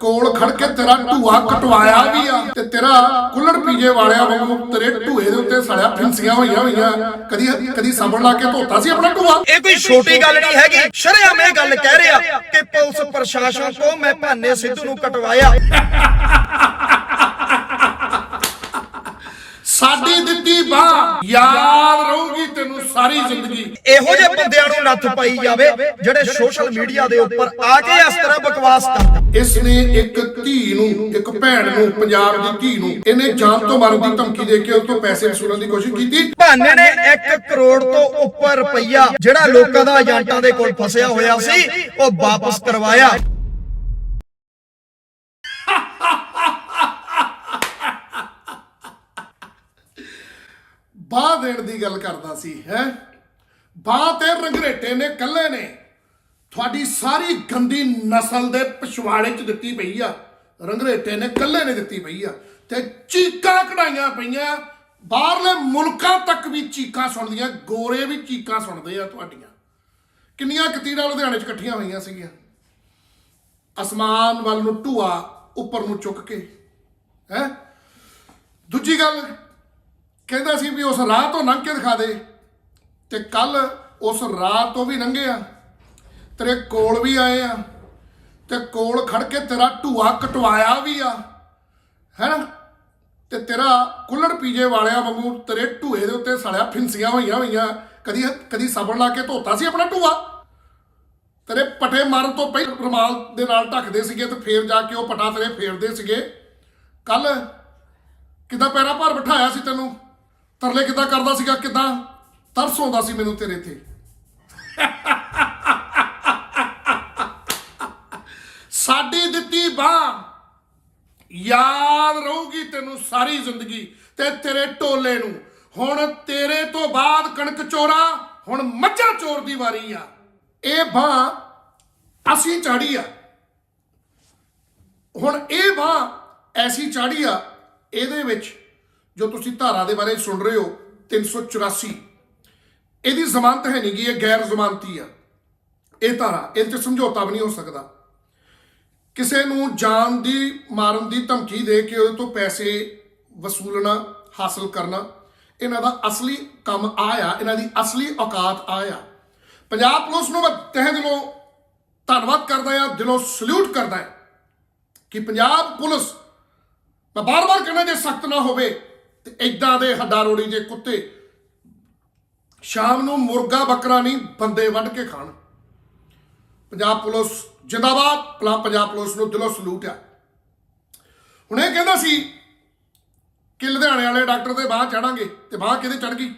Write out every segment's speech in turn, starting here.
ਕੋਲ ਖੜ ਕੇ ਤੇਰਾ ਢੂਆ ਕਟਵਾਇਆ ਵੀ ਆ ਤੇ ਤੇਰਾ ਕੁੱਲੜ ਪੀਜੇ ਵਾਲਿਆਂ ਵਾਂਗੂ ਤੇਰੇ ਢੂਏ ਦੇ ਉੱਤੇ ਸੜਿਆ ਫਿੰਸੀਆਂ ਹੋਈਆਂ ਹੋਈਆਂ। ਕਦੀ ਕਦੀ ਸਾਬਣ ਲਾ ਕੇ ਧੋਤਾ ਸੀ ਆਪਣਾ ਢੂਆ ਇਹ ਕੋਈ ਛੋਟੀ ਗੱਲ ਨਹੀਂ ਹੈਗੀ। ਸ਼ਰੇਆਮ ਇਹ ਗੱਲ ਕਹਿ ਰਿਹਾ ਕਿ ਪੁਲਿਸ ਪ੍ਰਸ਼ਾਸਨ ਤੋਂ ਮੈਂ ਭਾਨੇ ਸਿੱਧੂ ਨੂੰ ਕਟਵਾਇਆ। ਸਾਡੀ ਦਿੱਤੀ ਬਾਹ। ਯਾਦ ਰਹੂਗੀ ਤੈਨੂੰ ਸਾਰੀ ਜ਼ਿੰਦਗੀ। ਇਹੋ ਜਿਹੇ ਬੰਦਿਆਂ ਨੂੰ ਨੱਥ ਪਾਈ ਜਾਵੇ ਜਿਹੜੇ ਸੋਸ਼ਲ ਮੀਡੀਆ ਦੇ ਉੱਪਰ ਆ ਕੇ ਇਸ ਤਰ੍ਹਾਂ ਬਕਵਾਸ ਕਰਦੇ। ਇਸ ਨੇ ਇੱਕ ਧੀ ਨੂੰ ਇੱਕ ਭੈਣ ਨੂੰ ਪੰਜਾਬ ਦੀ ਧੀ ਨੂੰ ਇਹਨੇ ਜਾਨ ਤੋਂ ਮਾਰਨ ਦੀ ਧਮਕੀ ਦੇ ਕੇ ਉਸ ਤੋਂ ਪੈਸੇ ਵਸੂਲਣ ਦੀ ਕੋਸ਼ਿਸ਼ ਕੀਤੀ। ਭਾਨੇ ਨੇ 1 ਕਰੋੜ ਤੋਂ ਉੱਪਰ ਰੁਪਈਆ ਜਿਹੜਾ ਲੋਕਾਂ ਦਾ ਏਜੰਟਾਂ ਦੇ ਕੋਲ ਫਸਿਆ ਹੋਇਆ ਸੀ ਉਹ ਵਾਪਸ ਕਰਵਾਇਆ। ਬਾਹ ਦੇਣ ਦੀ ਗੱਲ ਕਰਦਾ ਸੀ, ਹੈ? ਬਾਹ ਤੇ ਰੰਗਰੇਟੇ ਨੇ, ਕੱਲੇ ਨੇ। ਤੁਹਾਡੀ ਸਾਰੀ ਗੰਦੀ ਨਸਲ ਦੇ ਪਿਛਵਾੜੇ ਚ ਦਿੱਤੀ ਪਈ ਆ। ਰੰਗਰੇਟੇ ਨੇ, ਕੱਲੇ ਨੇ ਦਿੱਤੀ ਪਈ ਆ। ਤੇ ਚੀਕਾਂ ਕਢਾਈਆਂ ਪਈਆਂ। ਬਾਹਰਲੇ ਮੁਲਕਾਂ ਤੱਕ ਵੀ ਚੀਕਾਂ ਸੁਣਦੀਆਂ, ਗੋਰੇ ਵੀ ਚੀਕਾਂ ਸੁਣਦੇ ਆ ਤੁਹਾਡੀਆਂ। ਕਿੰਨੀਆਂ ਕਤੀੜਾਂ ਲੁਧਿਆਣੇ ਚ ਇਕੱਠੀਆਂ ਹੋਈਆਂ ਸੀਗੀਆਂ। ਅਸਮਾਨ ਵੱਲ ਨੂੰ ਢੂਆ, ਉੱਪਰ ਨੂੰ ਚੁੱਕ ਕੇ। ਹੈ? ਦੂਜੀ ਗੱਲ ਕਹਿੰਦਾ ਸੀ ਵੀ ਉਸ ਰਾਹ ਤੋਂ ਲੰਘ ਕੇ ਦਿਖਾ ਦੇ ਤੇ ਕੱਲ ਉਸ ਰਾਹ ਤੋਂ ਵੀ ਲੰਘੇ ਆ। ਤੇਰੇ ਕੋਲ ਵੀ ਆਏ ਆ ਤੇ ਕੋਲ ਖੜ ਕੇ ਤੇਰਾ ਢੂਆ ਕਟਵਾਇਆ ਵੀ ਆ। ਹੈਨਾ ਤੇ ਤੇਰਾ ਕੁੱਲੜ ਪੀਜੇ ਵਾਲਿਆਂ ਵਾਂਗੂ ਤੇਰੇ ਢੂਏ ਦੇ ਉੱਤੇ ਸੜਿਆ ਫਿੰਸੀਆਂ ਹੋਈਆਂ ਹੋਈਆਂ। ਕਦੀ ਕਦੀ ਸਾਬਣ ਲਾ ਕੇ ਧੋਤਾ ਸੀ ਆਪਣਾ ਢੂਆ? ਤੇਰੇ ਪਟੇ ਮਾਰਨ ਤੋਂ ਪਹਿਲਾਂ ਰਮਾਲ ਦੇ ਨਾਲ ਢੱਕਦੇ ਸੀਗੇ ਤੇ ਫੇਰ ਜਾ ਕੇ ਉਹ ਪਟਾ ਤੇਰੇ ਫੇਰਦੇ ਸੀਗੇ। ਕੱਲ ਕਿੱਦਾਂ ਪੈਰਾ ਭਾਰ ਬਿਠਾਇਆ ਸੀ ਤੈਨੂੰ? ਤਰਲੇ ਕਿੱਦਾਂ ਕਰਦਾ ਸੀਗਾ, ਕਿੱਦਾਂ? ਤਰਸ ਆਉਂਦਾ ਸੀ ਮੈਨੂੰ ਤੇਰੇ ਤੇ। ਸਾਡੀ ਦਿੱਤੀ ਬਾਹ। ਯਾਦ ਰਹੂਗੀ ਤੈਨੂੰ ਸਾਰੀ ਜ਼ਿੰਦਗੀ ਤੇ ਤੇਰੇ ਟੋਲੇ ਨੂੰ। ਹੁਣ ਤੇਰੇ ਤੋਂ ਬਾਅਦ ਕਣਕ ਚੋਰਾ, ਹੁਣ ਮੱਝਾਂ ਚੋਰ ਦੀ ਵਾਰੀ ਆ। ਇਹ ਬਾਹ ਅਸੀਂ ਚਾੜੀ ਆ। ਹੁਣ ਇਹ ਬਾਹ ਐਸੀ ਚਾੜੀ ਆ, ਇਹਦੇ ਵਿੱਚ ਜੋ ਤੁਸੀਂ ਧਾਰਾ ਦੇ ਬਾਰੇ ਸੁਣ ਰਹੇ ਹੋ 384 ਇਹਦੀ ਜ਼ਮਾਨਤ ਹੈ ਨਹੀਂ ਗੀ, ਇਹ ਗੈਰ ਜ਼ਮਾਨਤੀ ਆ। ਇਹ ਧਾਰਾ, ਇਹਦੇ 'ਤੇ ਸਮਝੌਤਾ ਵੀ ਨਹੀਂ ਹੋ ਸਕਦਾ। ਕਿਸੇ ਨੂੰ ਜਾਨ ਦੀ, ਮਾਰਨ ਦੀ ਧਮਕੀ ਦੇ ਕੇ ਉਹਦੇ ਤੋਂ ਪੈਸੇ ਵਸੂਲਣਾ, ਹਾਸਲ ਕਰਨਾ, ਇਹਨਾਂ ਦਾ ਅਸਲੀ ਕੰਮ ਆਇਆ, ਇਹਨਾਂ ਦੀ ਅਸਲੀ ਔਕਾਤ ਆਇਆ। ਪੰਜਾਬ ਪੁਲਿਸ ਨੂੰ ਮੈਂ ਤਹਿ ਦਿਲੋਂ ਧੰਨਵਾਦ ਕਰਦਾ ਹਾਂ, ਦਿਲੋਂ ਸਲੂਟ ਕਰਦਾ ਹਾਂ ਕਿ ਪੰਜਾਬ ਪੁਲਿਸ ਮੈਂ ਬਾਰ-ਬਾਰ ਕਹਿੰਦਾ ਜੇ ਸਖਤ ਨਾ ਹੋਵੇ ਤੇ ਇਦਾਂ ਦੇ ਹੱਡਾ ਰੋੜੀ ਦੇ ਕੁੱਤੇ ਸ਼ਾਮ ਨੂੰ ਮੁਰਗਾ ਬੱਕਰਾ ਨਹੀਂ, ਬੰਦੇ ਵੱਢ ਕੇ ਖਾਣ। ਪੰਜਾਬ ਪੁਲਿਸ ਜਿੰਦਾਬਾਦ ਪਲਾ ਪੰਜਾਬ ਪੁਲਿਸ ਨੂੰ ਦਿਲੋਂ ਸਲੂਟ ਆ। ਹੁਣ ਇਹ ਕਹਿੰਦਾ ਸੀ ਕਿ ਲੁਧਿਆਣੇ ਵਾਲੇ ਡਾਕਟਰ ਦੇ ਬਾਹਰ ਚੜਾਂਗੇ ਤੇ ਬਾਹਰ ਕਿਹਦੇ ਚੜ ਗਈ?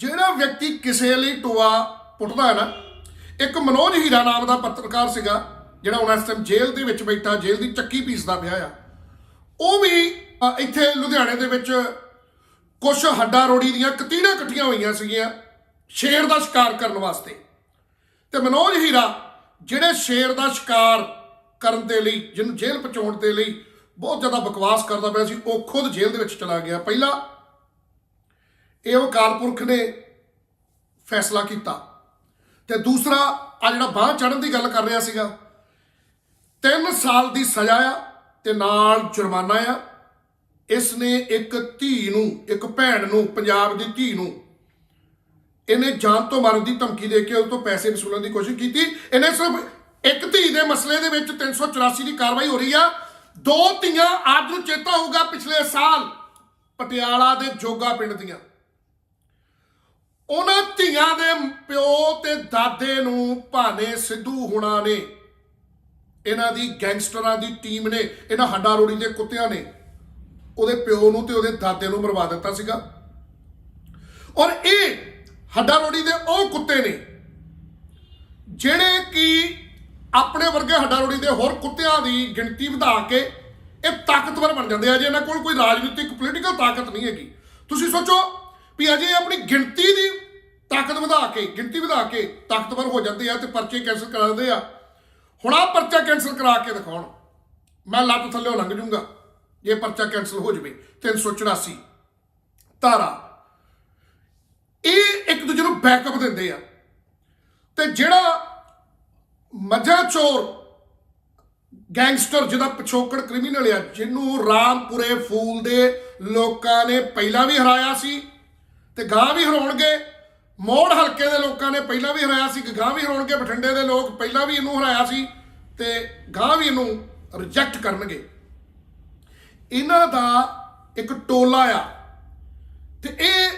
ਜਿਹੜਾ ਵਿਅਕਤੀ ਕਿਸੇ ਲਈ ਟੋਆ ਪੁੱਟਦਾ ਹੈ ਨਾ, ਇੱਕ ਮਨੋਜ ਹੀਰਾ ਨਾਮ ਦਾ ਪੱਤਰਕਾਰ ਸੀਗਾ, ਜਿਹੜਾ ਹੁਣ ਇਸ ਟਾਈਮ ਜੇਲ੍ਹ ਦੇ ਵਿੱਚ ਬੈਠਾ, ਜੇਲ੍ਹ ਦੀ ਚੱਕੀ ਪੀਸਦਾ ਪਿਆ ਆ। ਉਹ ਵੀ ਇੱਥੇ ਲੁਧਿਆਣੇ ਦੇ ਵਿੱਚ ਕੁਝ ਹੱਡਾ ਰੋੜੀ ਦੀਆਂ ਕਤੀੜਾਂ ਇਕੱਠੀਆਂ ਹੋਈਆਂ ਸੀਗੀਆਂ ਸ਼ੇਰ ਦਾ ਸ਼ਿਕਾਰ ਕਰਨ ਵਾਸਤੇ। ਤੇ ਮਨੋਜ ਹੀਰਾ, ਜਿਹੜੇ ਸ਼ੇਰ ਦਾ ਸ਼ਿਕਾਰ ਕਰਨ ਦੇ ਲਈ, ਜਿਹਨੂੰ ਜੇਲ੍ਹ ਪਹੁੰਚਾਉਣ ਦੇ ਲਈ ਬਹੁਤ ਜ਼ਿਆਦਾ ਬਕਵਾਸ ਕਰਦਾ ਪਿਆ ਸੀ, ਉਹ ਖੁਦ ਜੇਲ੍ਹ ਦੇ ਵਿੱਚ ਚਲਾ ਗਿਆ। ਪਹਿਲਾ ਇਹ ਅਕਾਲ ਪੁਰਖ ਨੇ ਫੈਸਲਾ ਕੀਤਾ। ਤੇ ਦੂਸਰਾ, ਆ ਜਿਹੜਾ ਬਾਹ ਚੜਨ ਦੀ ਗੱਲ ਕਰ ਰਿਹਾ ਸੀਗਾ 3 ਸਾਲ ਦੀ ਸਜ਼ਾ ਆ ਤੇ ਨਾਲ ਜੁਰਮਾਨਾ ਆ। ਇਸ ਨੇ ਇੱਕ ਧੀ ਨੂੰ, ਇੱਕ ਭੈਣ ਨੂੰ, ਪੰਜਾਬ ਦੀ ਧੀ ਨੂੰ, ਇਹਨੇ ਜਾਨ ਤੋਂ ਮਾਰਨ ਦੀ ਧਮਕੀ ਦੇ ਕੇ ਉਹ ਤੋਂ ਪੈਸੇ ਵਸੂਲਣ ਦੀ ਕੋਸ਼ਿਸ਼ ਕੀਤੀ। ਇਹਨੇ ਸਿਰਫ ਇੱਕ ਧੀ ਦੇ ਮਸਲੇ ਦੇ ਵਿੱਚ 384 ਦੀ ਕਾਰਵਾਈ ਹੋ ਰਹੀ ਆ। ਦੋ ਧੀਆਂ ਅੱਜ ਨੂੰ ਚੇਤਾ ਹੋਊਗਾ ਪਿਛਲੇ ਸਾਲ ਪਟਿਆਲਾ ਦੇ ਜੋਗਾ ਪਿੰਡ ਦੀਆਂ। ਉਹਨਾਂ ਧੀਆਂ ਦੇ ਪਿਓ ਤੇ ਦਾਦੇ ਨੂੰ ਭਾਨੇ ਸਿੱਧੂ ਹੁਣਾ ਨੇ, ਇਹਨਾਂ ਦੀ ਗੈਂਗਸਟਰਾਂ ਦੀ ਟੀਮ ਨੇ, ਇਹਨਾਂ ਹੱਡਾ ਰੋੜੀ ਦੇ ਕੁੱਤਿਆਂ ਨੇ ਉਹਦੇ ਪਿਓ ਨੂੰ ਤੇ ਉਹਦੇ ਦਾਦੇ ਨੂੰ ਮਰਵਾ ਦਿੱਤਾ ਸੀਗਾ। ਔਰ ਇਹ ਹੱਡਾ ਰੋੜੀ ਦੇ ਉਹ ਕੁੱਤੇ ਨੇ, ਜਿਹੜੇ ਕਿ ਆਪਣੇ ਵਰਗੇ ਹੱਡਾ ਰੋੜੀ ਦੇ ਹੋਰ ਕੁੱਤਿਆਂ ਦੀ ਗਿਣਤੀ ਵਧਾ ਕੇ ਇਹ ਤਾਕਤਵਰ ਬਣ ਜਾਂਦੇ ਆ। ਜੇ ਇਹਨਾਂ ਕੋਲ ਕੋਈ ਰਾਜਨੀਤਿਕ ਪੋਲੀਟੀਕਲ ਤਾਕਤ ਨਹੀਂ ਹੈਗੀ। ਤੁਸੀਂ ਸੋਚੋ ਵੀ ਅਜੇ ਆਪਣੀ ਗਿਣਤੀ ਦੀ ਤਾਕਤ ਵਧਾ ਕੇ, ਗਿਣਤੀ ਵਧਾ ਕੇ ਤਾਕਤਵਰ ਹੋ ਜਾਂਦੇ ਆ ਤੇ ਪਰਚੇ ਕੈਂਸਲ ਕਰਾ ਦਿੰਦੇ ਆ। ਹੁਣ ਆ ਪਰਚਾ ਕੈਂਸਲ ਕਰਾ ਕੇ ਦਿਖਾਉਣ। ਮੈਂ ਲੱਤ ਥੱਲੇ ਲੰਘ ਜੂੰਗਾ। ਜੇ ਪਰਚਾ ਕੈਂਸਲ ਹੋ ਜਵੇ 384 ਧਾਰਾ, ਇਹ ਇੱਕ ਦੂਜੇ ਨੂੰ ਬੈਕਅਪ ਦਿੰਦੇ ਆ। ਤੇ ਜਿਹੜਾ ਮੱਝਾਂ ਚੋਰ ਗੈਂਗਸਟਰ ਜਿਹਦਾ ਪਿਛੋਕੜ ਕ੍ਰਿਮੀਨਲ ਆ, ਜਿਹਨੂੰ ਰਾਮਪੁਰੇ ਫੂਲ ਦੇ ਲੋਕਾਂ ਨੇ ਪਹਿਲਾਂ ਵੀ ਹਰਾਇਆ ਸੀ ਤੇ ਗਾਂ ਵੀ ਹਰਾਉਣਗੇ, ਮੋੜ ਹਲਕੇ ਦੇ ਲੋਕਾਂ ਨੇ ਪਹਿਲਾਂ ਵੀ ਹਰਾਇਆ ਸੀ ਗਾਂ ਵੀ ਹਰਾਉਣਗੇ, ਬਠਿੰਡੇ ਦੇ ਲੋਕ ਪਹਿਲਾਂ ਵੀ ਇਹਨੂੰ ਹਰਾਇਆ ਸੀ ਤੇ ਗਾਂ ਵੀ ਇਹਨੂੰ ਰਿਜੈਕਟ ਕਰਨਗੇ। ਇਹਨਾਂ ਦਾ ਇੱਕ ਟੋਲਾ ਆ। ਤੇ ਇਹ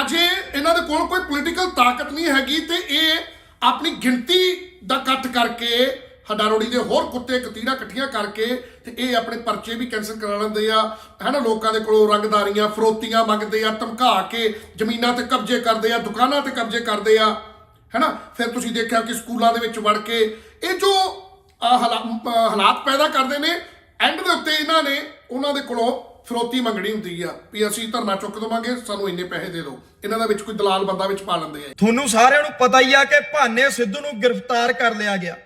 ਅਜੇ ਇਹਨਾਂ ਦੇ ਕੋਲ ਕੋਈ ਪੋਲੀਟੀਕਲ ਤਾਕਤ ਨਹੀਂ ਹੈਗੀ ਤੇ ਇਹ ਆਪਣੀ ਗਿਣਤੀ ਦਾ ਇਕੱਠ ਕਰਕੇ ਹਡਾਰੋੜੀ ਦੇ ਹੋਰ ਕੁੱਤੇ ਕਤੀੜਾ ਇਕੱਠੀਆਂ ਕਰਕੇ ਤੇ ਇਹ ਆਪਣੇ ਪਰਚੇ ਵੀ ਕੈਂਸਲ ਕਰਾ ਲੈਂਦੇ ਆ। ਹੈਨਾ, ਲੋਕਾਂ ਦੇ ਕੋਲੋਂ ਰੰਗਦਾਰੀਆਂ, ਫਰੋਤੀਆਂ ਮੰਗਦੇ ਆ, ਧਮਕਾ ਕੇ ਜ਼ਮੀਨਾਂ ਤੇ ਕਬਜ਼ੇ ਕਰਦੇ ਆ, ਦੁਕਾਨਾਂ ਤੇ ਕਬਜ਼ੇ ਕਰਦੇ ਆ। ਹੈਨਾ, ਫਿਰ ਤੁਸੀਂ ਦੇਖਿਆ ਕਿ ਸਕੂਲਾਂ ਦੇ ਵਿੱਚ ਵੜ ਕੇ ਇਹ ਜੋ ਹਾਲਾ- ਹਾਲਾਤ ਪੈਦਾ ਕਰਦੇ ਨੇ ਐਂਡ ਦੇ ਉੱਤੇ ਇਹਨਾਂ ਨੇ, ਉਹਨਾਂ ਦੇ ਕੋਲੋਂ ਫਰੋਤੀ ਮੰਗਣੀ ਹੁੰਦੀ ਆ ਵੀ ਅਸੀਂ ਧਰਨਾ ਚੁੱਕ ਦਵਾਂਗੇ, ਸਾਨੂੰ ਇੰਨੇ ਪੈਸੇ ਦੇ ਦਿਓ। ਇਹਨਾਂ ਦਾ ਵਿੱਚ ਕੋਈ ਦਲਾਲ ਬੰਦਾ ਵਿੱਚ ਪਾ ਲੈਂਦੇ ਆ। ਤੁਹਾਨੂੰ ਸਾਰਿਆਂ ਨੂੰ ਪਤਾ ਹੀ ਆ ਕਿ ਭਾਨੇ ਸਿੱਧੂ ਨੂੰ ਗ੍ਰਿਫਤਾਰ ਕਰ ਲਿਆ ਗਿਆ।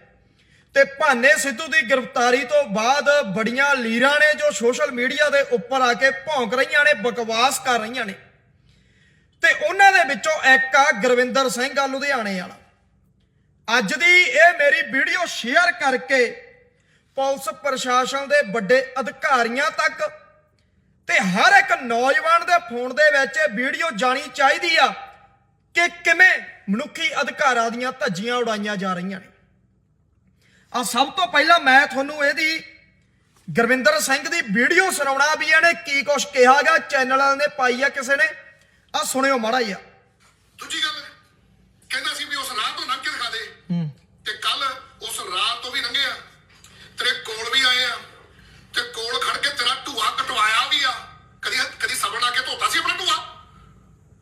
ਤੇ ਭਾਨੇ ਸਿੱਧੂ ਦੀ ਗ੍ਰਿਫਤਾਰੀ ਤੋਂ ਬਾਅਦ ਬੜੀਆਂ ਲੀਰਾਂ ਨੇ ਜੋ ਸੋਸ਼ਲ ਮੀਡੀਆ ਦੇ ਉੱਪਰ ਆ ਕੇ ਭੌਂਕ ਰਹੀਆਂ ਨੇ, ਬਕਵਾਸ ਕਰ ਰਹੀਆਂ ਨੇ। ਤੇ ਉਹਨਾਂ ਦੇ ਵਿੱਚੋਂ ਇੱਕ ਆ ਗੁਰਵਿੰਦਰ ਸਿੰਘ ਆ ਲੁਧਿਆਣੇ ਵਾਲਾ। ਅੱਜ ਦੀ ਇਹ ਮੇਰੀ ਵੀਡੀਓ ਸ਼ੇਅਰ ਕਰਕੇ ਪੁਲਿਸ ਪ੍ਰਸ਼ਾਸਨ ਦੇ ਵੱਡੇ ਅਧਿਕਾਰੀਆਂ ਤੱਕ ਤੇ ਹਰ ਇੱਕ ਨੌਜਵਾਨ ਦੇ ਫੋਨ ਦੇ ਵਿੱਚ ਇਹ ਵੀਡੀਓ ਜਾਣੀ ਚਾਹੀਦੀ ਆ ਕਿ ਕਿਵੇਂ ਮਨੁੱਖੀ ਅਧਿਕਾਰਾਂ ਦੀਆਂ ਧੱਜੀਆਂ ਉਡਾਈਆਂ ਜਾ ਰਹੀਆਂ ਨੇ। ਆ ਸਭ ਤੋਂ ਪਹਿਲਾਂ ਮੈਂ ਤੁਹਾਨੂੰ ਇਹਦੀ ਗੁਰਵਿੰਦਰ ਸਿੰਘ ਦੀ ਵੀਡੀਓ ਸੁਣਾਉਣਾ ਵੀ ਇਹਨੇ ਕੀ ਕੁਛ ਕਿਹਾਗਾ ਚੈਨਲ ਵਾਲੇ ਨੇ ਪਾਈ ਆ ਕਿਸੇ ਨੇ। ਆ ਸੁਣਿਓ ਮਾੜਾ ਹੀ ਆ ਦੂਜੀ ਗੱਲ ਕਹਿੰਦਾ ਸੀ ਵੀ ਉਸ ਰਾਹ ਤੋਂ ਲੰਘ ਕੇ ਦਿਖਾ ਦੇ ਤੇ ਕੱਲ ਉਸ ਰਾਹ ਤੋਂ ਵੀ ਲੰਘੇ ਆ ਤੇਰੇ ਕੋਲ ਵੀ ਆਏ ਆ ਤੇ ਕੋਲ ਖੜ ਕੇ ਤੇਰਾ ਢੂਆ ਕਟਵਾਇਆ ਵੀ ਆ ਕਦੀ ਕਦੀ ਸਬਰ ਲਾ ਕੇ ਧੋਤਾ ਸੀ ਆਪਣਾ ਢੂਆ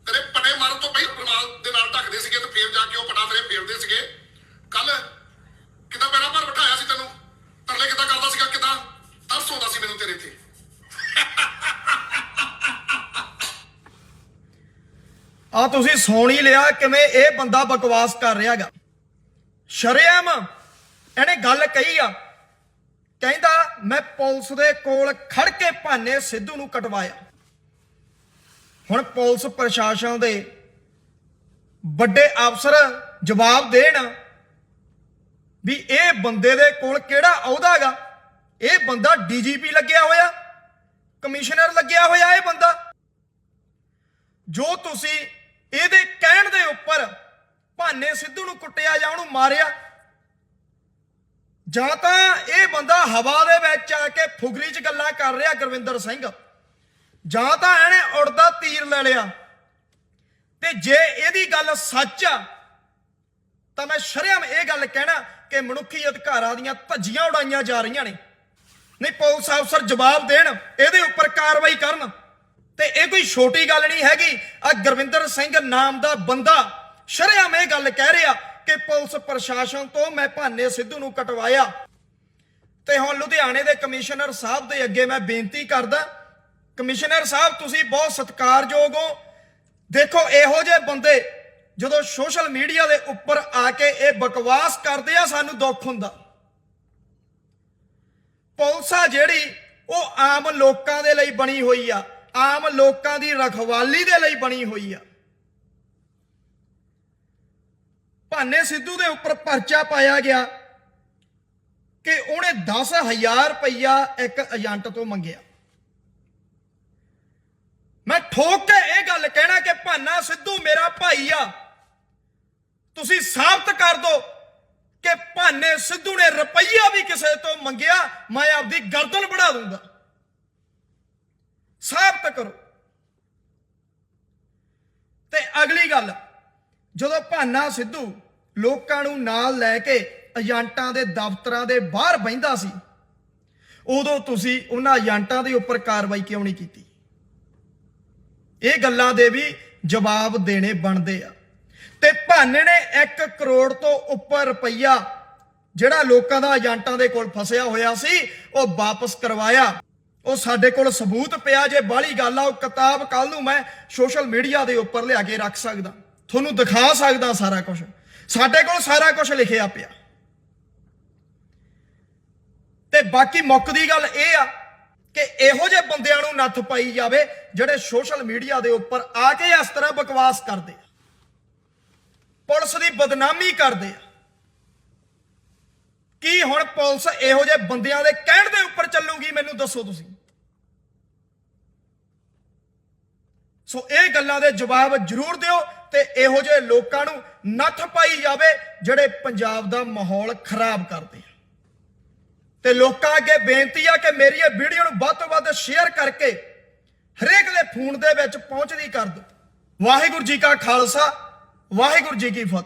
ਤੇਰੇ ਪਟੇ ਮਾਰਨ ਤੋਂ ਪਹਿਲਾਂ ਰੁਮਾਲ ਦੇ ਨਾਲ ਢੱਕਦੇ ਸੀਗੇ ਤੇ ਫੇਰ ਜਾ ਕੇ ਉਹ ਪਟਾ ਤੇਰੇ ਫੇਰਦੇ ਸੀਗੇ ਕੱਲ ਕਿਦਾਂ ਪੈਰਾਂ ਪਰ ਬਿਠਾਇਆ ਸੀ ਤੈਨੂੰ ਤਰਲੇ ਕਿਦਾਂ ਕਰਦਾ ਸੀਗਾ ਕਿਦਾਂ ਤਰਸ ਆਉਂਦਾ ਸੀ ਮੈਨੂੰ ਤੇਰੇ ਤੇ ਆ ਤੁਸੀਂ ਸੁਣ ਹੀ ਲਿਆ ਕਿਵੇਂ ਇਹ ਬੰਦਾ ਬਕਵਾਸ ਕਰ ਰਿਹਾਗਾ ਸ਼ਰੇਆਮ ਇਹਨੇ ਗੱਲ ਕਹੀ ਆ, ਕਹਿੰਦਾ, ਮੈਂ ਪੁਲਿਸ ਦੇ ਕੋਲ ਖੜ ਕੇ ਭਾਨੇ ਸਿੱਧੂ ਨੂੰ ਕਟਵਾਇਆ। ਹੁਣ ਪੁਲਿਸ ਪ੍ਰਸ਼ਾਸਨ ਦੇ ਵੱਡੇ ਅਫਸਰ ਜਵਾਬ ਦੇਣ ਵੀ ਇਹ ਬੰਦੇ ਦੇ ਕੋਲ ਕਿਹੜਾ ਅਹੁਦਾ ਹੈਗਾ? ਇਹ ਬੰਦਾ ਡੀਜੀਪੀ ਲੱਗਿਆ ਹੋਇਆ, ਕਮਿਸ਼ਨਰ ਲੱਗਿਆ ਹੋਇਆ ਇਹ ਬੰਦਾ। ਜੋ ਤੁਸੀਂ ਇਹਦੇ ਕਹਿਣ ਦੇ ਉੱਪਰ ਭਾਨੇ ਸਿੱਧੂ ਨੂੰ ਕੁੱਟਿਆ ਜਾਂ ਉਹਨੂੰ ਮਾਰਿਆ, ਜਾਂ ਤਾਂ ਇਹ ਬੰਦਾ ਹਵਾ ਦੇ ਵਿੱਚ ਆ ਕੇ ਫੁਗਰੀ 'ਚ ਗੱਲਾਂ ਕਰ ਰਿਹਾ ਗੁਰਵਿੰਦਰ ਸਿੰਘ, ਜਾਂ ਤਾਂ ਇਹਨੇ ਉੜਦਾ ਤੀਰ ਲੈ ਲਿਆ। ਤੇ ਜੇ ਇਹਦੀ ਗੱਲ ਸੱਚ ਆ, ਤਾਂ ਮੈਂ ਸ਼ਰੇਆਮ ਇਹ ਗੱਲ ਕਹਿਣਾ ਕਿ ਮਨੁੱਖੀ ਅਧਿਕਾਰਾਂ ਦੀਆਂ ਧੱਜੀਆਂ ਉਡਾਈਆਂ ਜਾ ਰਹੀਆਂ ਨੇ। ਨਹੀਂ, ਪੁਲਿਸ ਅਫਸਰ ਜਵਾਬ ਦੇਣ, ਇਹਦੇ ਉੱਪਰ ਕਾਰਵਾਈ ਕਰਨ। ਤੇ ਇਹ ਕੋਈ ਛੋਟੀ ਗੱਲ ਨਹੀਂ ਹੈਗੀ। ਆ ਗੁਰਵਿੰਦਰ ਸਿੰਘ ਨਾਮ ਦਾ ਬੰਦਾ। ਸ਼ਰੇਆਮ ਇਹ ਗੱਲ ਕਹਿ ਰਿਹਾ ਕਿ ਪੁਲਿਸ ਪ੍ਰਸ਼ਾਸਨ ਤੋਂ ਮੈਂ ਭਾਨੇ ਸਿੱਧੂ ਨੂੰ ਕਟਵਾਇਆ। ਤੇ ਹੁਣ ਲੁਧਿਆਣੇ ਦੇ ਕਮਿਸ਼ਨਰ ਸਾਹਿਬ ਦੇ ਅੱਗੇ ਮੈਂ ਬੇਨਤੀ ਕਰਦਾ, ਕਮਿਸ਼ਨਰ ਸਾਹਿਬ, ਤੁਸੀਂ ਬਹੁਤ ਸਤਿਕਾਰਯੋਗ ਹੋ। ਦੇਖੋ, ਇਹੋ ਜਿਹੇ ਬੰਦੇ ਜਦੋਂ ਸੋਸ਼ਲ ਮੀਡੀਆ ਦੇ ਉੱਪਰ ਆ ਕੇ ਇਹ ਬਕਵਾਸ ਕਰਦੇ ਆ, ਸਾਨੂੰ ਦੁੱਖ ਹੁੰਦਾ। ਪੁਲਿਸ ਆ ਜਿਹੜੀ, ਉਹ ਆਮ ਲੋਕਾਂ ਦੇ ਲਈ ਬਣੀ ਹੋਈ ਆ। ਆਮ ਲੋਕਾਂ ਦੀ ਰਖਵਾਲੀ ਦੇ ਲਈ ਬਣੀ ਹੋਈ ਆ। ਭਾਨੇ ਸਿੱਧੂ ਦੇ ਉੱਪਰ ਪਰਚਾ ਪਾਇਆ ਗਿਆ ਕਿ ਉਹਨੇ 10000 ਰੁਪਈਆ ਇੱਕ ਏਜੰਟ ਤੋਂ ਮੰਗਿਆ। ਮੈਂ ਠੋਕ ਕੇ ਇਹ ਗੱਲ ਕਹਿਣਾ ਕਿ ਭਾਨਾ ਸਿੱਧੂ ਮੇਰਾ ਭਾਈ ਆ। ਤੁਸੀਂ ਸਾਬਤ ਕਰ ਦਿਓ ਕਿ ਭਾਨੇ ਸਿੱਧੂ ਨੇ ਰੁਪਈਆ ਵੀ ਕਿਸੇ ਤੋਂ ਮੰਗਿਆ, ਮੈਂ ਆਪਦੀ ਗਰਦਨ ਬਣਾ ਦੂੰਗਾ। ਸਾਬਤ ਕਰੋ। ਤੇ ਅਗਲੀ ਗੱਲ, ਜਦੋਂ ਭਾਨਾ ਸਿੱਧੂ ਲੋਕਾਂ ਨੂੰ ਨਾਲ ਲੈ ਕੇ ਏਜੰਟਾਂ ਦੇ ਦਫ਼ਤਰਾਂ ਦੇ ਬਾਹਰ ਬਹਿੰਦਾ ਸੀ, ਉਦੋਂ ਤੁਸੀਂ ਉਹਨਾਂ ਏਜੰਟਾਂ ਦੇ ਉੱਪਰ ਕਾਰਵਾਈ ਕਿਉਂ ਨਹੀਂ ਕੀਤੀ? ਇਹ ਗੱਲਾਂ ਦੇ ਵੀ ਜਵਾਬ ਦੇਣੇ ਬਣਦੇ ਆ। ਤੇ ਭਾਨੇ ਨੇ 1 ਕਰੋੜ ਤੋਂ ਉੱਪਰ ਰੁਪਈਆ ਜਿਹੜਾ ਲੋਕਾਂ ਦਾ ਏਜੰਟਾਂ ਦੇ ਕੋਲ ਫਸਿਆ ਹੋਇਆ ਸੀ, ਉਹ ਵਾਪਸ ਕਰਵਾਇਆ। ਉਹ ਸਾਡੇ ਕੋਲ ਸਬੂਤ ਪਿਆ ਜੇ, ਬਾਹਲੀ ਗੱਲ ਆ, ਉਹ ਕਿਤਾਬ ਕੱਲ ਨੂੰ ਮੈਂ ਸੋਸ਼ਲ ਮੀਡੀਆ ਦੇ ਉੱਪਰ ਲਿਆ ਕੇ ਰੱਖ ਸਕਦਾ। ਤੁਹਾਨੂੰ ਦਿਖਾ ਸਕਦਾ ਸਾਰਾ ਕੁਝ ਸਾਡੇ ਕੋਲ ਸਾਰਾ ਕੁਝ ਲਿਖਿਆ ਪਿਆ। ਤੇ ਬਾਕੀ ਮੁੱਕ ਦੀ ਗੱਲ ਇਹ ਆ ਕਿ ਇਹੋ ਜਿਹੇ ਬੰਦਿਆਂ ਨੂੰ ਨੱਥ ਪਾਈ ਜਾਵੇ, ਜਿਹੜੇ ਸੋਸ਼ਲ ਮੀਡੀਆ ਦੇ ਉੱਪਰ ਆ ਕੇ ਇਸ ਤਰ੍ਹਾਂ ਬਕਵਾਸ ਕਰਦੇ ਆ। ਪੁਲਿਸ ਦੀ ਬਦਨਾਮੀ ਕਰਦੇ ਆ। ਕੀ ਹੁਣ ਪੁਲਿਸ ਇਹੋ ਜਿਹੇ ਬੰਦਿਆਂ ਦੇ ਕਹਿਣ ਦੇ ਉੱਪਰ ਚੱਲੂਗੀ, ਮੈਨੂੰ ਦੱਸੋ ਤੁਸੀਂ? ਸੋ ਇਹ ਗੱਲਾਂ ਦੇ ਜਵਾਬ ਜ਼ਰੂਰ ਦਿਓ ਤੇ ਇਹੋ ਜਿਹੇ ਲੋਕਾਂ ਨੂੰ ਨੱਥ ਪਾਈ ਜਾਵੇ ਜਿਹੜੇ ਪੰਜਾਬ ਦਾ ਮਾਹੌਲ ਖਰਾਬ ਕਰਦੇ ਆ। ਤੇ ਲੋਕਾਂ ਅੱਗੇ ਬੇਨਤੀ ਆ ਕਿ ਮੇਰੀ ਇਹ ਵੀਡੀਓ ਨੂੰ ਵੱਧ ਤੋਂ ਵੱਧ ਸ਼ੇਅਰ ਕਰਕੇ ਹਰੇਕ ਦੇ ਫੋਨ ਦੇ ਵਿੱਚ ਪਹੁੰਚਦੀ ਕਰ ਦਿਓ। ਵਾਹਿਗੁਰੂ ਜੀ ਕਾ ਖਾਲਸਾ, ਵਾਹਿਗੁਰੂ ਜੀ ਕੀ ਫਤਿਹ।